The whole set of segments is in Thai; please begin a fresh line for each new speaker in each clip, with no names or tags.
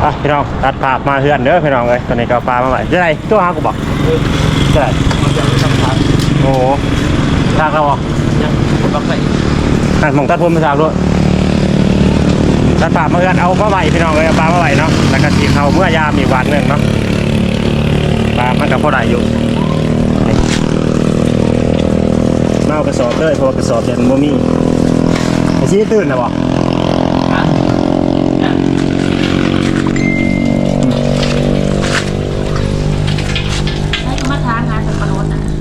ไปพี่น้องตัดภาพมาเฮือนเด้อพี่น้องเลยตอนนี้ก็ปลามาใหม่จะไรตัวหากูบอกจะไร
มันจะทำทาง
โอ้โหทางเราบอก
ยังบักใส่
นั่นมองตัดผมมาจากด้วยตัดภาพมาเฮือนเอามาใหม่พี่น้องเลยเอาปลามาใหม่เนาะแล้วก็ทีเขาเมื่อยามอีกวันหนึ่งเนาะปลามันกับพอได้อยู่นี่มากระสอบเลยพราะว่กระสอบเยวมันบ่มีไอ้ชี้ตื่นนะบอก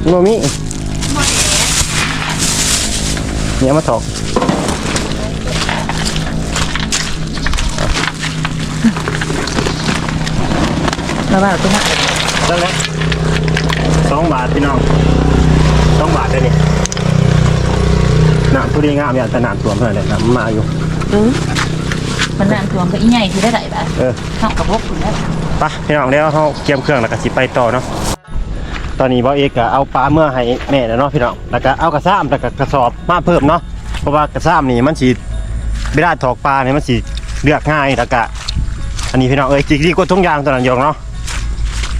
โนมิ
หมดแล้ว
เนี่ยมาถอก
แล้วว่าตัวนั้น
นั่นแหละสองบาทพี่น้องสองบาทเลยนี่น้ำทุเรียนงามอย่างแต่น้ำท่วมเท่านั้นแหละน้ำมาอยู่
เออมันน้ำท่วมก็อีใหญ่ที่ได้ไหนบ้าง
เออ
เข้ากระบอกคุณได้
ไปพี่น้องเดี๋ยวเขาเกียมเครื่องแล้วก็สิไปต่อเนาะ ตอนนี้บ่าวเอกก็เอาปลาเมื่อให้แม่แล้วเนาะพี่น้องแล้วก็เอากระซ้ำแล้วก็กระสอบมาเพิ่มเนาะเพราะว่ากระซ้ำนี่มันสิไม่ได้ถอกปลาเนี่ยมันสิเลือกง่ายแล้วก็อันนี้พี่น้องเอ้ยจิกดีกว่าทุ่งยางตัวนั้นยองเนาะ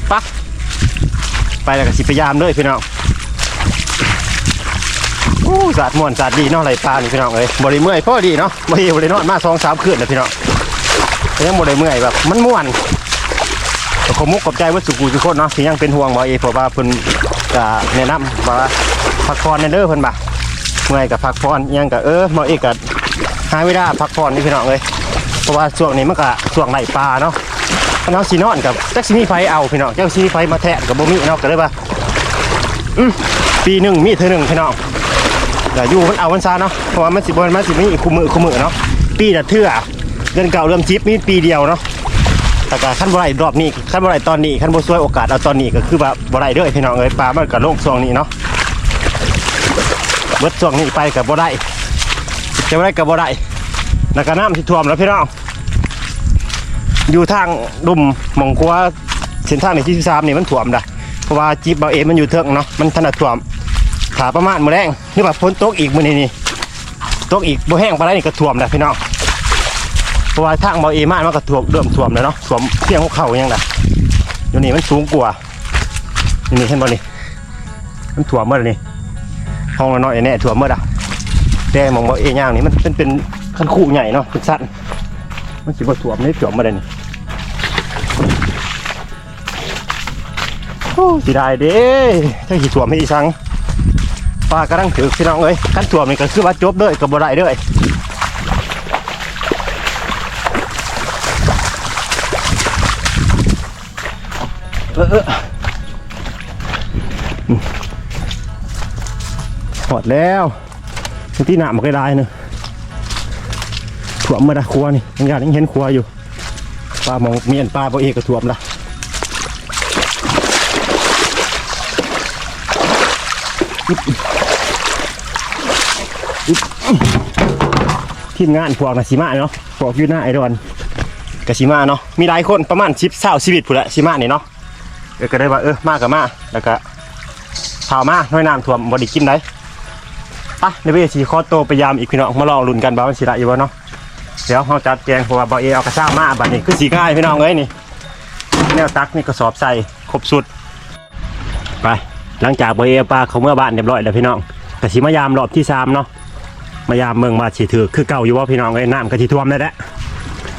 ไปะไปแล้วก็สิพยายามเลยพี่น้องอู้สาดม่วนสาดดีเนาะไหลปลานี่พี่น้องเอ้ยบริเมื่อยพอดีเนาะบริบรินอนมาสองสามคืนนะพี่น้องยังบริเมื่อยแบบมันม่วน ก็ขอมุกขอบใจว่าสุกูทุกคนเนาะที่ยังเป็นห่วงบ่เอเพราะว่าเพิ่นก็แนะนำว่าพักผ่อนในเด้อเพิ่นบ่าเมื่อยกับพักผ่อนยังก็เออบ่เอกก็หาเวลาพักผ่อนนี่พี่น้องเอ้ยเพราะว่าช่วงนี้มันก็ช่วงไล่ปลาเนาะคันเฮาสินอนกับแจักสิมีไฟเอาพี่น้องจักสิมีไฟมาแทะก็บ่มีเนาะก็เลยว่าปีหนึ่งมีเทื่อหนึ่งพี่น้องก็อยู่มันเอามันซาเนาะเพราะว่ามันสิบ่มันสิมีคุมือคุมือเนาะปีละเทื่อเดือนเก่าเริ่มจิบมีปีเดียวเนาะ แต่การขั้นบ่ไรรอบนี้ขั้นบ่ไรตอนนี้ขั้นบ่ช่วยโอกาสเอาตอนนี้ก็คือว่าบ่ไรเด้อพี่น้องเอ้ยปลามันก็ลงช่วงนี้เนาะเบิดช่วงนี้ไปกับบ่ได้จะบได้กับบ่ได้แล้วก็น้ำที่ท่วมแล้วพี่น้องอยู่ทางดุมหมองคัวเส้นทางในที่13นี่มันท่วมได้เพราะว่าจีบเบาเอมันอยู่เทิงเนาะมันถนัดท่วมขาประมาณมื้อแรงนี่ว่าฝนตกอีกมือนี้นี่ตกอีกบ่แห้งปานใดนี่ก็ท่วมแล้พี่น้อง ราะว่าทางเบาเอมานมันก็ท่วมเริ่มท่วมแล้วเนาะท่วมเพียงหัวเข่ายังไงอยู่นี่มันสูงกว่านี่เห็นบ่นี่มันท่วมเมื่อนี่ห้องน้อยแน่ท่วมเมื่อดะแต่มองว่าเอย่างนี่มันเป็นเป็นคันคู่ใหญ่เนาะเป็นสั้นมันสิบ่ท่วมนี่ท่วมเมื่อนี่โอ้สิได้เด้ถ้าสิท่วมให้อีสังปลากำลังถือพี่น้องเอ้ยคันท่วมนี่ก็คือว่าจบเด้อก็บ่ได้เด้อ เออเอออืมหอดแล้วที่หนามก็ได้เนอะถ่วมมาดะครัวนี่ยังอยากยังเห็นครัวอยู่ปลามองเมียนปลาบ่เอกก็ถ่วมละทีมงานพวกนะสิมาเนาะพวกยูน้าไอรอนกับสิมาเนาะมีหลายคนประมาณสิบเศร้าชีวิตผู้ละสิมาเนี่เนาะ เออก็ได้ว่าเออมากกับมาแล้วก็พามาน้อยน้ำท่วมบไดีกินได้ปะในเวทีคอโตวไปยามอีกพี่น้องมาลองลุ้นกันบ่ามันสิได้อยู่บ่เนาะเดี๋ยวเราจัดแกงเพราะว่าบ่าวเอเอากระซ่ามาบัดนี้คือสีง่ายพี่น้องเอ้ยนี่แนวตักนี่กระสอบใส่ครบสุดไปหลังจากบ่าวเอเอปลาเขาเมื่อบ้านเรียบร้อยแล้วพี่น้องก็สิมายามรอบที่สามเนาะมายามเมืองมาสิถือคือเก่าอยู่ว่าพี่น้องเอ้ยน้ำก็สิท่วมได้แหละ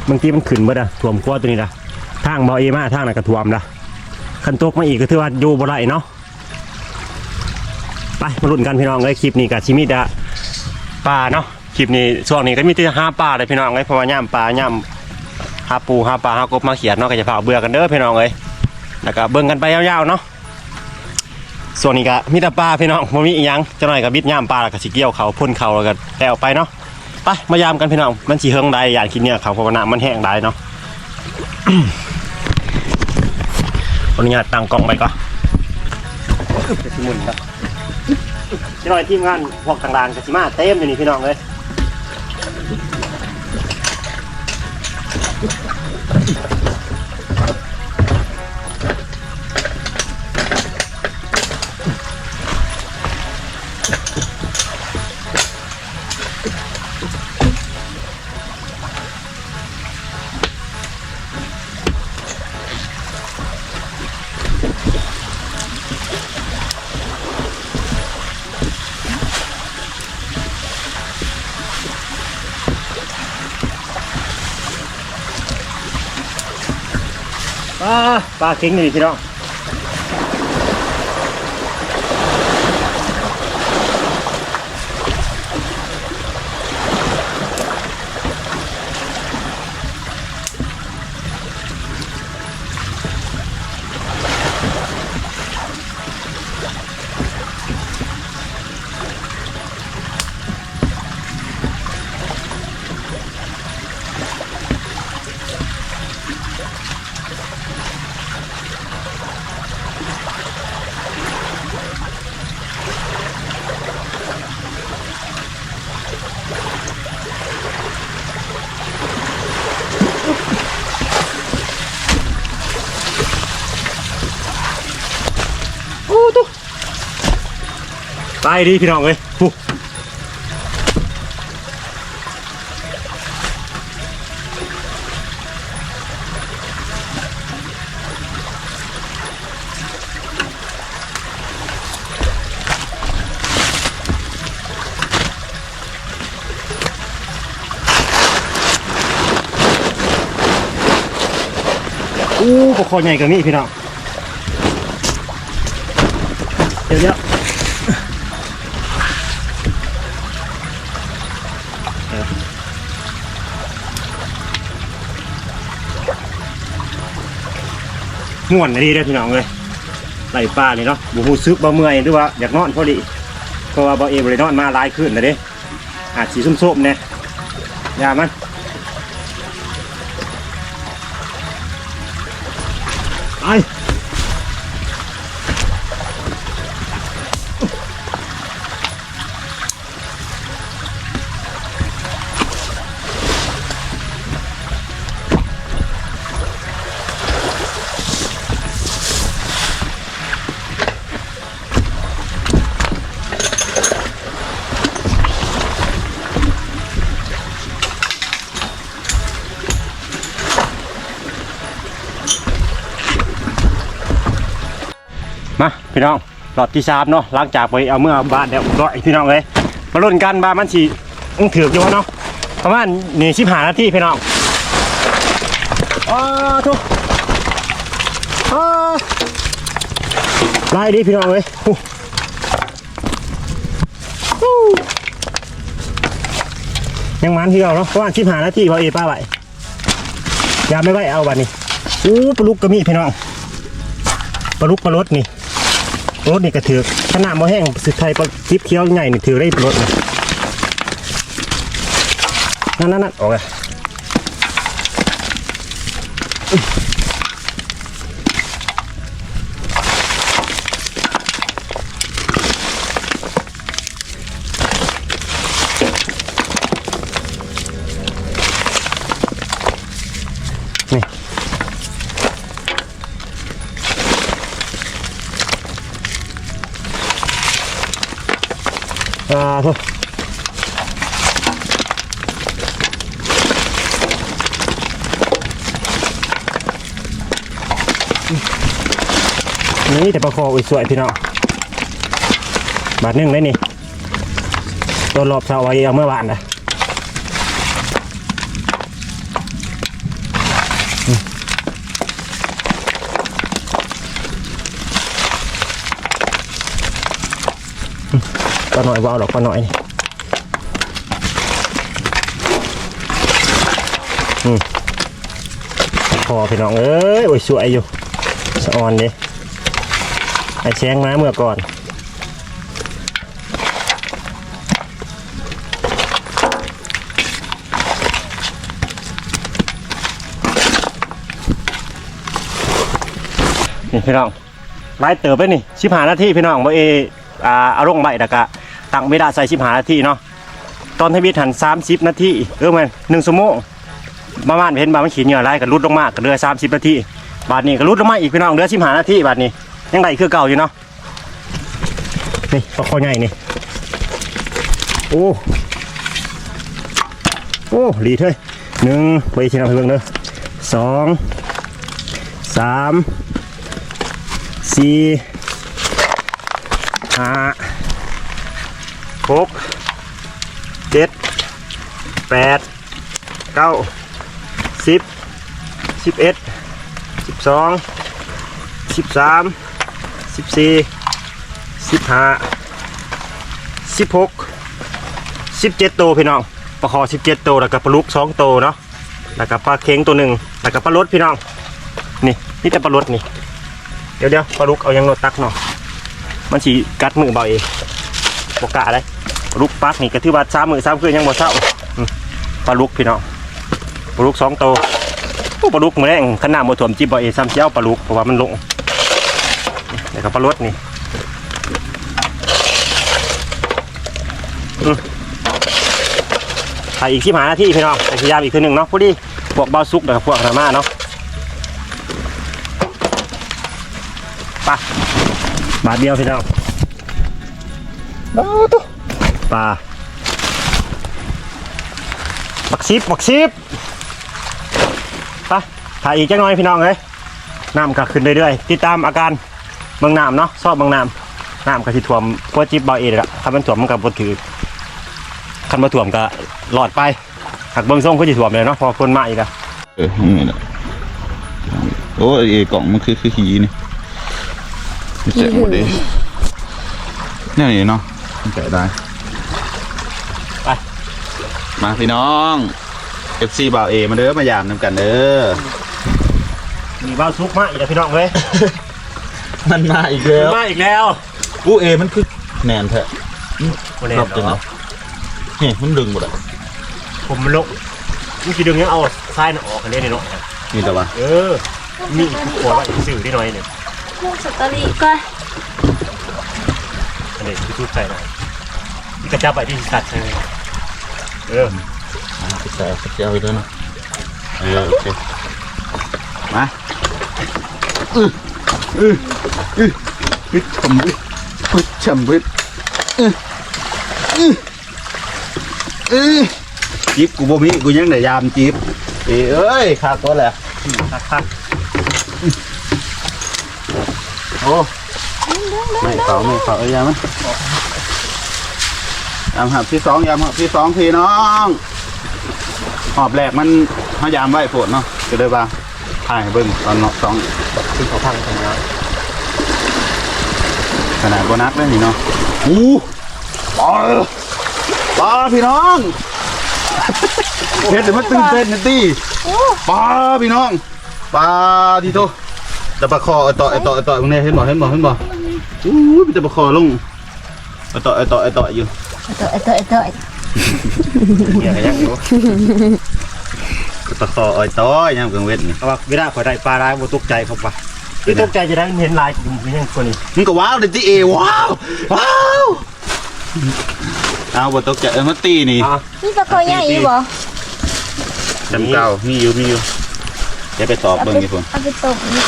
บางทีมันขึ้นเบิดอะท่วมครัวตัวนี้ละทางบ่าวเอมาทางนั้นก็ท่วมละ ขันตกมาอีกก็ถือว่าอยู่บ่ได้เนาะไปมาลุ้นกันพี่น้องเลยคลิปนี้กับชิมิดะปลาเนาะคลิปนี้ช่วงนี้ก็มีแต่ห้าปลาเลยพี่น้องเลยเพราะว่าย่ำปลาย่ำห้าปูห้าปลาห้ากบมาเขียนเนาะก็จะพาเบื่อกันเด้อพี่น้องเลยแล้วก็เบิ่งกันไปยาวๆเนาะส่วนนี้ก็มีแต่ปลาพี่น้องมันมีอีหยังจะหน่อยกับบิดย่ำปลาแล้วก็สิเกี่ยวเขาพ่นเขาแล้วก็แล้วไปเนาะไปมายามกันพี่น้องมันสีเฮิงได้อย่างคิดเนี่ยเขาเพราว่าน้ำมันแห้งได้เนาะ อนุญาตตั้งกล้องไปก่อนจะสิหมุนครับพี่น้อยทีมงานพวกต่างๆกสิมาเต็มอยู่นี่พี่น้องเลย ปลาปลาเค็งนี่พี่น้อง ตายดีพี่น้องเอ้ยปุ๊อู้ปกคอใหญ่กว่านี้พี่น้องเดี๋ยวเดี๋ยว ม่วนดีเด้พี่น้องเลยไหลปลานี่เนาะบุหูซึกบ่เมื่อยหรือว่าอยากนอนพอดีเพราะว่าบ่เอบเลยนอนมาหลายคืนแล้วเด้อาจสีส้มๆเนี่ยยามัน พี่น้องรอบที่สามเนาะหลังจากไปเอาเมื่อบ้านเดี๋ยวร้อยพี่น้องเลยมาลุ้นกันบ้านมันสีอึ้งถือกอยู่วะเนาะประมาณนี่สิบหานาทีพี่น้องอ้าทุกอ้าไล่ดีพี่น้องเลยยังมันที่เราเนาะประมาณสิบหานาทีพอเอป้าไหวยาไม่ไหวเอาบัดนี้อู้ปลุกก็มีพี่น้องปลุกปลารสนี่ รถนี่ก็ถือขนาดมอแห้งสุดไทยปลาทิพเคี้ยวใหญ่นี่ถือได้รถนะนั่นนั่นนั่นออกเลยาทุกนี่แต่ปลาคออุ้ยสวยพี่น้องบาทหนึ่งเลยนี่ตัวรอบเสาไว้เอาเมื่อวานนะอืม ปลาหน่อยว่าวดอกปลาหน่อยนี่อืมพอพี่น้องเอ้ยโอ้ยสวยอยู่สะออนดิไอแชงมาเมื่อก่อนนี่พี่น้องไล่เติบไปนี่ชิบหานาทีพี่น้องบ่เออ่าเอาลงใบตะกะ ตั้งเวลาใส่ชิบหานาทีเนาะตอนทวิตหัน30นาทีเออมันหนึ่งชั่วโมงประมาณเห็นบามันขีดเหงื่อไรก็รุดลงมากก็เหลือ30นาทีบาทนี้ก็รุดลงมาอีกพี่น้องเหลือชิบหานาทีบาทนี้ยังไงคือเก่าอยู่เนาะนี่ปลาคอใหญ่นี่โอ้โอ้ดีเท่ยหนึ่งไปชิมเอาไปเบิ่งเด้อสองสามสี่ห้า หกเจ็ดแปดเก้าสิบสิบเอ็ดสิบสองสิบสามสิบสี่สิบห้าสิบหกสิบเจ็ดตัวพี่น้องปลาคอสิบเจ็ดตัวแล้วก็ปลาลุกสองตัวเนาะแล้วก็ปลาเค็งตัวหนึ่งแล้วก็ปลาลดพี่น้องนี่นี่แต่ปลาลดนี่เดี๋ยวเดี๋ยวปลาลุกเอายังโนตักเนาะมันสีกัดมือเบาเองบกกะเลย ลาลุกปักนี่ก็ถือว่าสามมือสามคืนยังบ่เศร้าปลาลุกพี่น้องปลาลุกสองโอ้ปลาลุกมือแรงขนาดมือถ่วมจิบบ่เอซ้ำเจ้าปลาลุกเพราะว่ามันลงนี่ก็ปลาลดนี่อืมถ่ายอีกที่หาหน้าที่พี่น้องพยายามอีกทีหนึ่งเนาะพอดีพวกเบาซุกแล้วก็พวกรามาเนาะไปบาทเดียวพี่น้องเอาตุ๊ ปลาบักซิบบักซิบไปถ่ายอีกจังหน่อยพี่น้องเลยน้ำก็ขึ้นเรื่อยๆติดตามอาการเบางน้ำเนาะชอบบางน้ำน้ำก็สิท่วมพวกจิบเบาเอละถ้ามันท่วมมันก็บ่ถือคันมาท่วมก็หลอดไปหักเบิ้งส่งก็สิท่วมเลยเนาะพอคนมาอีกอะ
เออนี่แหละโอ้ยเอกล่องมันคือคือขีนี่ไม่แจกหมดดิเนี่ยนี่เนาะมันแจกได้
ไป
มาพี่น้อง FC บ่าวเอมาเด้อมายามนำกันเด้อ
มีเบ้าซุกมาอีกแล้วพี่น้องเลย
มันมาอีกแล้ว
มาอีกแล้ว
กูเอมันคือแนนแท้
โอ้แน่
รอบจัง
เหร
เล
อย
นี่มันดึงหมดอะ
ผมมันลกมึงสิดึงยังเอาทรายน่ะออกกันเลยเนี่ยเนาะ
นี่แต่ว่า
เออมีอีกขวดว่าอีกสื่อได้หน่อยเนี่ย
ลูกสตอรี่ก็
อันนี้คือทุบใส่หน่อยนี่กระจับไปที่สัตว์ใช่ไหม เออ
ไปใส่เจียวไปด้วยนะเออโอเคมาอืออืออือพิชชมวิพิชชมวิอืออืออือจิ๊บกูบ่มีกูยังได้ยามจิ๊บเอ้ยเอ้ยขาดตัวแหละ
คักคัก
โอ้ไม่เป่าไม่เป่าเอ้ยยามมัน ยามหับที่สองยามหับที่สองพี่น้องหอบแรกมันพยายามไว้โผดเนาะก็เลยว่าถ่ายให้เบิ่งตอนเนาะสอง
ขึ้นเขาพังกันนะ
ขนาดโบนัสเลยนี่เนาะอู้ปลาปลาพี่น้องเฮ็ดเดี๋ยวมันตื่นเต้นนะตี้ปลาพี่น้องปลาที่โตแต่ปลาคอไอ้ต่อไอ้ต่อไอ้ต่อมึงเนี่ยเห็นบ่เห็นบ่เห็นบ่อู้ยมันจะปลาคอลงไอ้ต่อไอ้ต่อไอ้ต่ออยู่
เตะเตะเตะ
เนี่ยก็ยังอยู่
ปลาคอไอ้ต่อยามกลางเว้นนี่
เอาว่าเวลาขอยได้ปลาร้ายบ่ตกใจเขาปะไม่ตกใจจะได้เห็นลายกลุ่มเป็นยังคนนี้
มึงก็ว้าวเลยที่เอว้าวว้าวเอาบ่ตกใจเออมันตีนี่
อะ
นี่ปลาคอใหญ่อยู่บ่
จำเก่ามีอยู่มีอยู่เดี๋ยวไปสอบ
เอา
เบิ่ง
ไป
กี่คน
เอาไปต้มนี่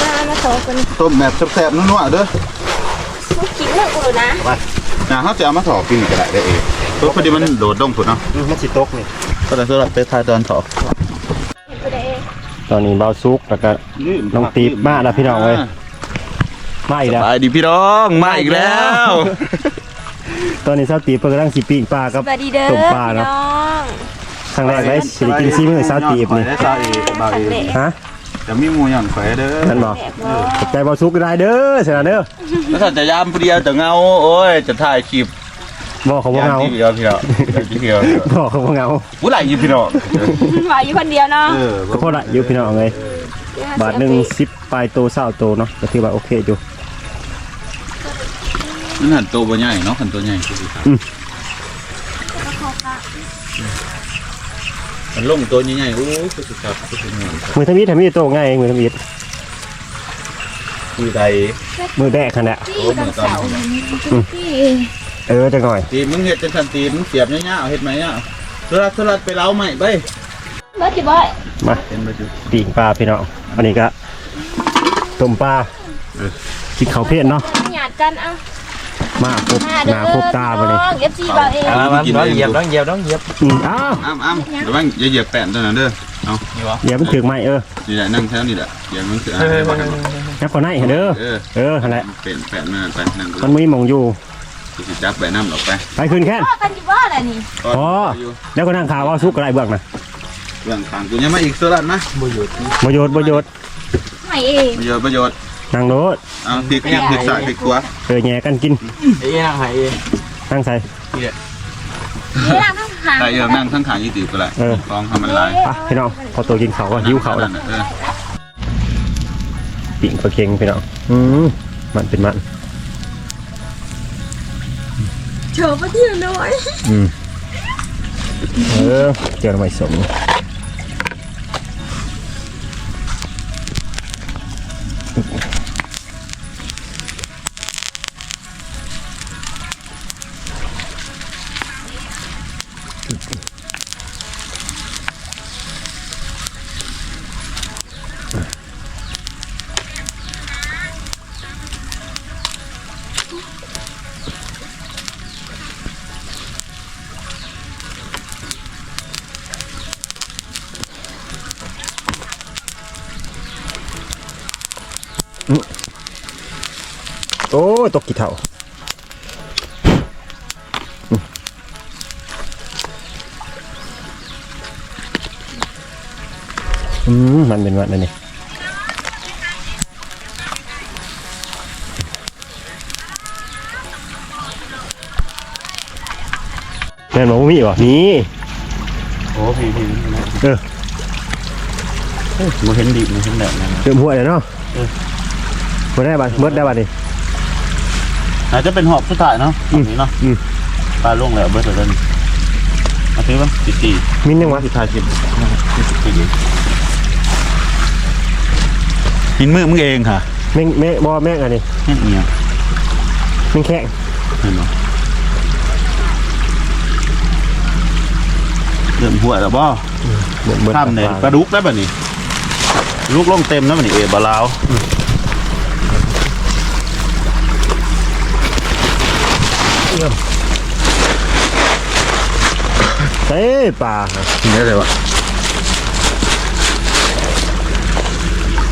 มามาโถกัน
ต้มแบบแซ่บๆนัวๆเด้อ
มึงกินเลิกกูเลยนะ
นะเขาจะเอามาถอกินก็ได้ได้เองตัวพอดีมันโดดลงผุดเนาะ
อืมมันสิตกนี่
ก็เลยสำหรับไปทายตอนถอ
กูได้เอง
ตอนนี้เบาซุกแล้วก็น้องตีบมาแล้วพี่น้องเว้ยมาอีก
ส
แล้ว
บายดีพี่น้องมาอีกแล้ว
ตอนนี้เช้าตีบเพิ่งกำลังสิปิ้งปลากับ
สวัสดีเด้อ
ต้มปลาเนาะ
พี่น้อง
ครั้งแรกได้สิได้กินซีมือเช้าตีบนี่
ได้ซาอีบาอี
เละ
ฮะ
จะมีหมูหย่อนไข่เด้อ
นั่นบอก
แสบบ่
ขอบใจเบาซุกได้เด้อเสียเด้อ
แล้วถ้าจะยามผู้เดียวจะเงาโอ้ยจะถ่ายคลิป
บอกเขาบ่
ยาม
เหงา
ที่เดียวพี่น้องยามที่เดียว
บอกเขาบ่เหงา
ผู้ไหลอยู่พี่น้อง
ว่าอยู่คนเดียวเนาะ
เออ
ก็พอละอยู่พี่น้องเลยบาทหนึ่งสิบปลายโตเศร้าโตเนาะก็ถือว่าโอเคอยู่
มันหันตัวบ่ใหญ่เนาะหันตัวใหญ่คือสิครับ
อื ม
มันลงตัวใหญ่ๆโอ้ยคือสิครับคือสิงาม
มือทมิดทมิดโตง่ายเองมือทมิด
คือใด
มือแดกขนาด
โอ้เหมือนกัน
ที่
เออจะหน่อย
ตีมึงเห็ดจังสันตีมึงเสียบเงี้ยๆเอาเห็ดไหมเนี่ยสลัดสลัดไปเล้าใหม่ไป
เมื่อกี้บ่อย
มา
เห็นไปจุ
ปีกปลาพี่น้องอันนี้ก็ต้มปลา
เออ
กินข้าวเพี้ยนเนาะ
หยาดกันเอ้า
มาครบ
มา
ห
เด้อ
น้าครบตาไปเลย
น้อง FC บ่าวเอง
อ่ามันต้องเหยียบต้องเหยียบต้องเหยียบ
อืมอ้าว
อ้ามอ้ามเดี๋ยวมันอย่าเหยียบแป้นตัวนั้นเด้อเอา
นี่วะ
เดี๋ยวมันถึงไหมเออ
นี่แหละนั่งแถวนี่แหละเดี๋ยวมันคืออ่า
เฮ้ย
เดี๋ยว
เฮ้
มาย
เฮ้ย
นับก่อนไหนเด้อ
เออ
เออนั่นแหละ
เป็นแป้นนั่นไปนั่ง
มันมีหมองอยู่
กูสิจับไปน้ำหรอกไป
ไปคืนแค่น
พ่อกันอยู่บ่ล่ะนี่
อ๋อแล้วก็นั่งข่าวว่าซุกอะไรเบื้องนะ
เรื่องทางกูยังมาอีกโซลัดนะ
บ่หยุด
ประโยชน์ประโยชน์
ไม่เอง
ประโยชน์ประโยชน์
นั่งโน้ต
เอาพริกพริกพริกสายพริกขัว
เออแย่กันกิน
ไอ้เองนั่งหายเอง
นั่งใส่
นี่ล่างทั้งทาง
ใส่เยอะนั่งทั้งขางยี่สิบก็แหละ
เออ
ฟองทำมันลาย
ไปพี่น้องพอตัวกินเขาวก็หิวเขาวแล้ว
เออ
ปิ่งปลาเค็งพี่น้องอืมมันเป็นมัน
เฉยไปที่น้อย
อืมเออเจอไว้สม โอ้ยตกกี่เท่าอืมอืมมันเป็นมันนะนี่แม่นบอกว่ามีวะมี
โอ้พี่พี่
เออ
มันเห็นดิบมันเห็นแบบนั้น
เริ่มหัวเลยเนาะเมื่อได้บัดเมื่อได้บัดนี่
อาจจะเป็นหอบสุดท้ายเนาะอันนี้เนาะ
อืม
ปลาลงแล้วเบิดแล้วนี่มาถือว่าสิตี
มินยังวะ
สุดท้ายสิบสิบหินมือมึงเองค่ะ
แม่งแม่บอแม่งอันนี้
แค่เอียง
แม่งแข้ง
เห็นบ่เริ่มหัวแล้วบ่
เหมือนเหมือน
ข้ามเนี่ย
ป
ก
ลา
ระดุกได้แบบนี้ลูกลงเต็มแล้วแบบนี้เอ๋บาลาว
เต้ปลา
นี่เลยวะ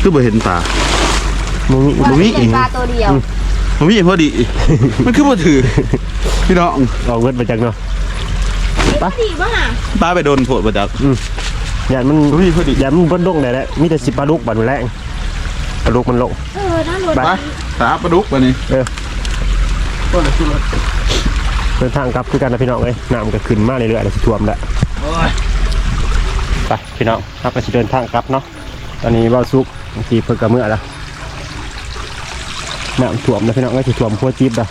คือบ่เห็นปลา
มึง
บ่มี
เป็นปลาตัวเดียว
บ่มีพอดี มันคือบ่ถือ พี่น้อง
ออกเวิร์ดมาจากเนาะ
ปลาดีป่ะฮะ
ปลาไปโดนโผดบ่จัก
อย่ามัน
บ่มีพอดี
อย่ามันบนดงได้แหละมีแต่สิปลาดุกบัดนแรงปลาดุกมันลง
เออน่าหลุด
ไป
ไปสาปลาดุกวันนี้
เดินทางกลับคือกันนะพี่น้องเอ้ยน้ำก็ขึ้นมาเรื่อยๆแล้วสิท่วมแล้วไปพี่น้องครับก็สิเดินทางกลับเนาะตอนนี้เบ้าซุกบางทีเพิ่งกระเมื่อแล้วน้ำท่วมนะพี่น้องก็สิท่วมพัวจิ๊บละ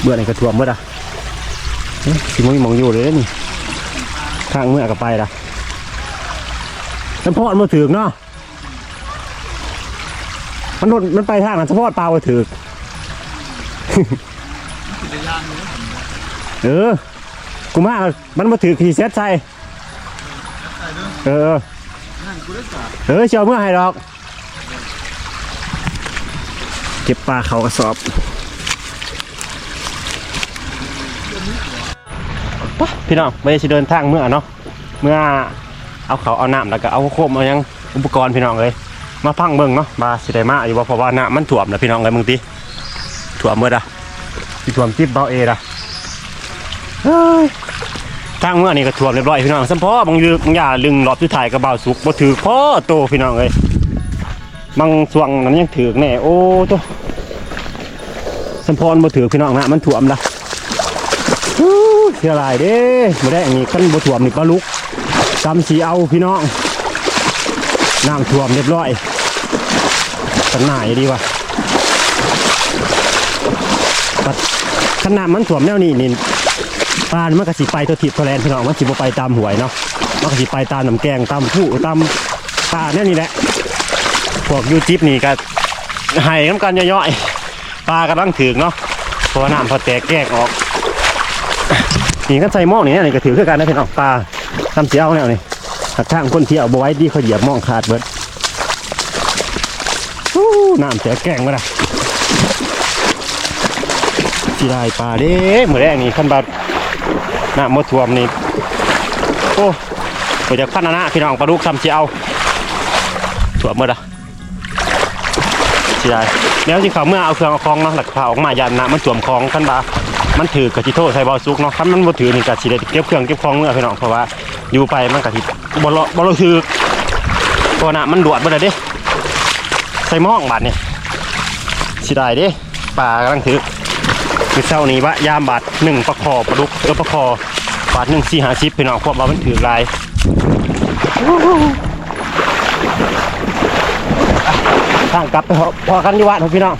เบื่อไหนก็ท่วมเมื่อละเอ๊ะสิมองมองอยู่เลยนี่ทางเมื่อก็ไปละน้ำพอดมาถึงเนาะมันโดนมันไปทางนั้นเฉพาะปลามาถึง เออ กูมามันมาถือขี่เซ็ตใส่เออเออเชียวเมื่อไหร่ดอก เก็บปลาเขากระสอบพี่น้องไม่ได้เดินทางเมื่อเนาะเมื่อเอาเขาเอาน้ำแล้วก็เอาโคมเอายังอุปกรณ์พี่น้องเลยมาพังเบิ่งเนาะมาสิได้มาอยู่ว่าเพราะว่าน้ำมันถ่วมนะพี่น้องเลยมึงติ ถ่วมเมื่อดะที่ถ่วมจิบเบาเอดะทางเมื่อนี่ก็ถ่วมเรียบร้อยพี่น้องสัมพ่อบางยืบางอย่าลึงรอบที่ถ่ายกระเบาสุกบ่ถือพ่อโตพี่น้องเลยบางส่วงนั้นยังถือแน่โอ้โตัวสัมพรบ่ถือพี่น้องนะมันถ่วมละเสียลายเด้บ่ได้อันนี้คันบ่ถ่วมนี่ปลาลุกตำสีเอาพี่น้องน้ำท่วมเรียบร้อยตั้งหน้ายดีว่ะ ขนาดมันท่วมแนวนี้นี่ปลามันก็สิไปตัวทิพย์ตัวแลนพี่น้องมันสิบ่ไปตามหวยเนาะมันก็สิไปตามน้ำแกงตามผู้ตามปลาแนวนี้แหละพวกยูจิปนี่ก็ให้น้ำกันย่อยๆปลากำลังถึงเนาะเพราะน้ำพอแตกแยกออกนี่ก็ใส่หม้อนี่นี่ก็ถือคือกันนะพี่น้องปลาทำเสียเอาแนวนี่ถ้าข้างคนเที่เอาบไว้ดีเขาเหยียบหม้อขาดเบิดน้ำเสียแกงมาละ ที่ได้ปลาเด้เหมือนแรกนี่ขั้นบาดน้ำมดท่วมนี่โอ้ไปจากพันนะพี่น้องปลาดุกทำเสียเอาท่วมหมดอะที่ได้แล้วที่เขาเมื่อเอาเครื่องเอาคลองเนาะหลักเผาออกมายันน้ำมันท่วมคลองขั้นบามันถือกะจิโทษใส่เบาซุกเนาะถ้ามันบ่ถือนี่กะสิได้เก็บเครื่องเก็บของเมื่อพี่น้องเพราะว่าอยู่ไปมันกะสิบ่รอบ่รู้สึกเพราะน่ะมันดวดบ่ได้เด้ใส่หม้องบาดนี่ยสิได้เด้ปลากำลังถือ คือเศร้านี้วะยามบาดหนึ่งประคอประดุกเออประคอบาดหนึ่งสี่ห้าสิบพี่น้องเพราะว่ามันถือลายทางกลับไปพอพอกันดีว่าเถอะพี่น้อง